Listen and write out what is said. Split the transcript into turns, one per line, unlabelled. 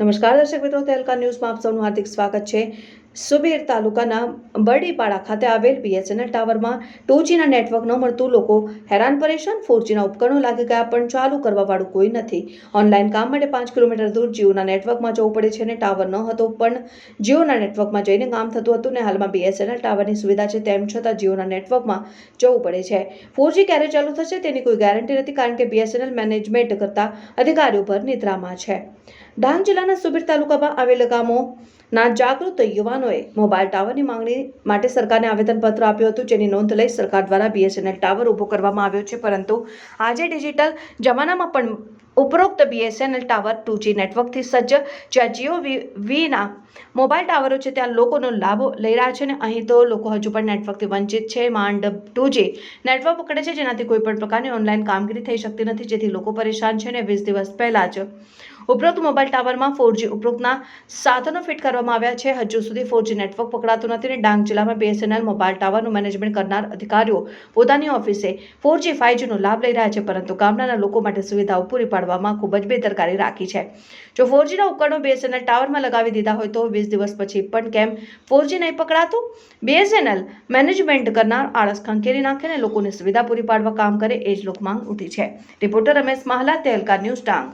નમસ્કાર દર્શક મિત્રો તેલકા ન્યૂઝમાં આપ સૌનું હાર્દિક સ્વાગત છે. સુબીર તાલુકાના બરડીપાડા ખાતે આવેલ બીએસએનએલ ટાવરમાં ટુ જીના નેટવર્ક ન મળતું લોકો હેરાન પરેશાન, ફોરજીના ઉપકરણો લાગી ગયા પણ ચાલુ કરવાવાળું કોઈ નથી. ઓનલાઈન કામ માટે પાંચ કિલોમીટર દૂર જીઓના નેટવર્કમાં જવું પડે છે અને ટાવર ન હતો પણ જીઓના નેટવર્કમાં જઈને કામ થતું હતું ને હાલમાં બીએસએનએલ ટાવરની સુવિધા છે તેમ છતાં જીઓના નેટવર્કમાં જવું પડે છે. ફોરજી ક્યારે ચાલુ થશે તેની કોઈ ગેરંટી નથી કારણ કે બીએસએનએલ મેનેજમેન્ટ કરતા અધિકારીઓ પર નિદ્રામાં છે. ડાંગ જિલ્લાના સુબીર તાલુકામાં આવેલ ગામોના જાગૃત યુવાનોએ મોબાઈલ ટાવરની માંગણી માટે સરકારને આવેદનપત્ર આપ્યું હતું, જેની નોંધ લઈ સરકાર દ્વારા બીએસએનએલ ટાવર ઊભો કરવામાં આવ્યો છે. પરંતુ આજે ડિજિટલ જમાનામાં પણ ઉપરોક્ત બીએસએનએલ ટાવર ટુ નેટવર્કથી સજ્જ, જ્યાં જીઓ વીના મોબાઈલ ટાવરો છે, ત્યાં લોકોનો લાભ લઈ રહ્યા છે ને અહીં તો લોકો હજુ પણ નેટવર્કથી વંચિત છે. માંડ ટુ નેટવર્ક પકડે છે, જેનાથી કોઈ પણ પ્રકારની ઓનલાઈન કામગીરી થઈ શકતી નથી, જેથી લોકો પરેશાન છે ને વીસ દિવસ પહેલાં જ ઉપરોક્ત મોબાઈલ ટાવરમાં ફોરજી ઉપરોક્તના સાધનો ફિટ કરવામાં આવ્યા છે. હજુ સુધી ફોરજી નેટવર્ક પકડાતું નથી અને ડાંગ જિલ્લામાં બીએસએનએલ મોબાઈલ ટાવરનું મેનેજમેન્ટ કરનાર અધિકારીઓ પોતાની ઓફિસે ફોરજી ફાઈવજીનો લાભ લઈ રહ્યા છે, પરંતુ ગામડાના લોકો માટે સુવિધાઓ પૂરી પાડવામાં ખૂબ જ બેદરકારી રાખી છે. જો ફોરજીના ઉપકરણો બીએસએનએલ ટાવરમાં લગાવી દીધા હોય તો વીસ દિવસ પછી પણ કેમ ફોરજી નહીં પકડાતું? બીએસએનએલ મેનેજમેન્ટ કરનાર આળસ ખંખેરી નાખે ને લોકોને સુવિધા પૂરી પાડવા કામ કરે એ જ લોકમાંગ ઉઠી છે. રિપોર્ટર રમેશ મહાલા તેલકા ન્યૂઝ ડાંગ.